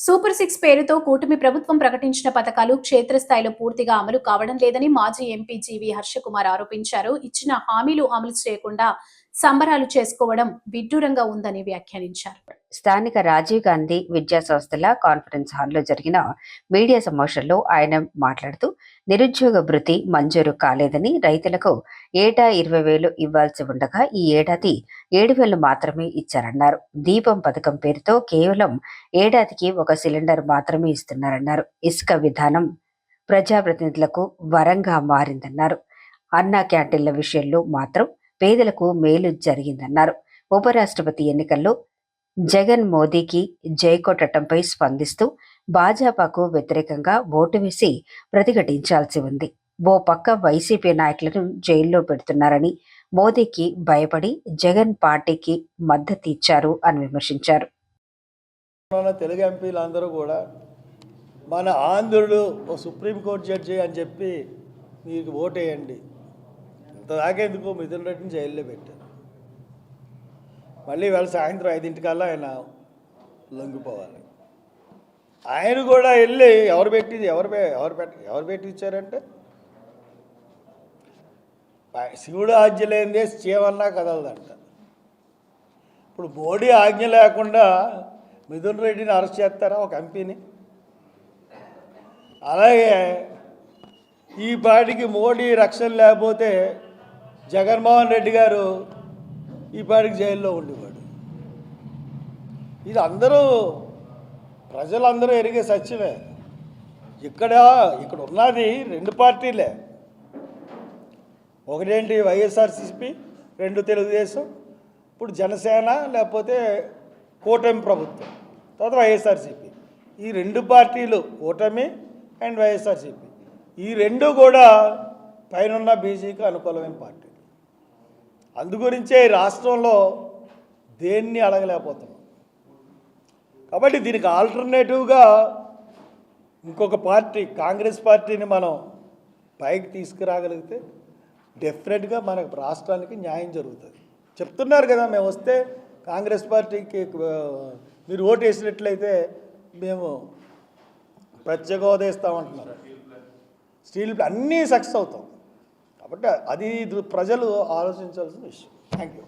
Super six పేరుతో కూటమి ప్రభుత్వం ప్రకటించిన పథకాలు క్షేత్రస్థాయిలో పూర్తిగా అమలు కావడం లేదని మాజీ ఎంపీ జీవి హర్షకుమార్ ఆరోపించారు. ఇచ్చిన హామీలు అమలు చేయకుండా సంబరాలు చేసుకోవడం విడ్డూరంగా ఉందని వ్యాఖ్యానించారు. స్థానిక రాజీవ్ గాంధీ విద్యా సంస్థల కాన్ఫరెన్స్ హాల్లో జరిగిన మీడియా సమావేశంలో ఆయన మాట్లాడుతూ నిరుద్యోగ భృతి మంజూరు కాలేదని రైతులకు ఏటా ఇరవై వేలు ఇవ్వాల్సి ఉండగా ఈ ఏడాది ఏడు వేలు మాత్రమే ఇచ్చారన్నారు. దీపం పథకం పేరుతో కేవలం ఏడాదికి ఒక సిలిండర్ మాత్రమే ఇస్తున్నారన్నారు. ఇసుక విధానం ప్రజాప్రతినిధులకు వరంగా మారిందన్నారు. అన్నా క్యాంటీన్ల విషయంలో మాత్రం పేదలకు మేలు జరిగిందన్నారు. ఉపరాష్ట్రపతి ఎన్నికల్లో జగన్ మోదీకి జైకొట్టడంపై స్పందిస్తూ భాజపాకు వ్యతిరేకంగా ఓటు వేసి ప్రతిఘటించాల్సి ఉంది. ఓ పక్క వైసీపీ నాయకులను జైల్లో పెడుతున్నారని మోదీకి భయపడి జగన్ పార్టీకి మద్దతు ఇచ్చారు అని విమర్శించారు. తెలుగు ఎంపీలందరూ కూడా మన ఆంధ్రుడు ఓ సుప్రీంకోర్టు జడ్జి అని చెప్పి మీకు ఓటేయండి. దాకేందుకు మిథున్ రెడ్డిని జైల్లో పెట్టారు. మళ్ళీ వాళ్ళ సాయంత్రం ఐదింటికల్లా ఆయన లొంగిపోవాలి. ఆయన కూడా వెళ్ళి ఎవరు పెట్టింది ఎవరు ఎవరు పెట్టి ఎవరు పెట్టి ఇచ్చారంటే? శివుడు ఆజ్ఞ లేనిదే చేయమన్నా కదలదంట. ఇప్పుడు మోడీ ఆజ్ఞ లేకుండా మిథున్ రెడ్డిని అరెస్ట్ చేస్తారా ఒక ఎంపీని? అలాగే ఈ పాటికి మోడీ రక్షణ లేకపోతే జగన్మోహన్ రెడ్డి గారు ఈ పాటికి జైల్లో ఉండేవాడు ఇది అందరూ ప్రజలందరూ ఎరిగే సత్యమే. ఇక్కడ ఇక్కడ ఉన్నది రెండు పార్టీలే. ఒకటేంటి వైఎస్ఆర్సీపీ రెండు తెలుగుదేశం ఇప్పుడు జనసేన లేకపోతే కూటమి ప్రభుత్వం తర్వాత వైఎస్ఆర్సీపీ. ఈ రెండు పార్టీలు కూటమి అండ్ వైఎస్ఆర్సీపీ. ఈ రెండు కూడా పైన బీజేపీకి అనుకూలమైన పార్టీ. అందుగురించే రాష్ట్రంలో దేన్ని అడగలేకపోతున్నాం. కాబట్టి దీనికి ఆల్టర్నేటివ్గా ఇంకొక పార్టీ కాంగ్రెస్ పార్టీని మనం పైకి తీసుకురాగలిగితే డెఫినెట్గా మనకు రాష్ట్రానికి న్యాయం జరుగుతుంది. చెప్తున్నారు కదా మేము వస్తే కాంగ్రెస్ పార్టీకి మీరు ఓటు వేసినట్లయితే మేము ప్రత్యేక హోదా ఇస్తామంటున్నారు. స్టీల్ అన్నీ సక్సెస్ అవుతాం. కాబట్టి అది ప్రజలు ఆలోచించాల్సిన విషయం. Thank you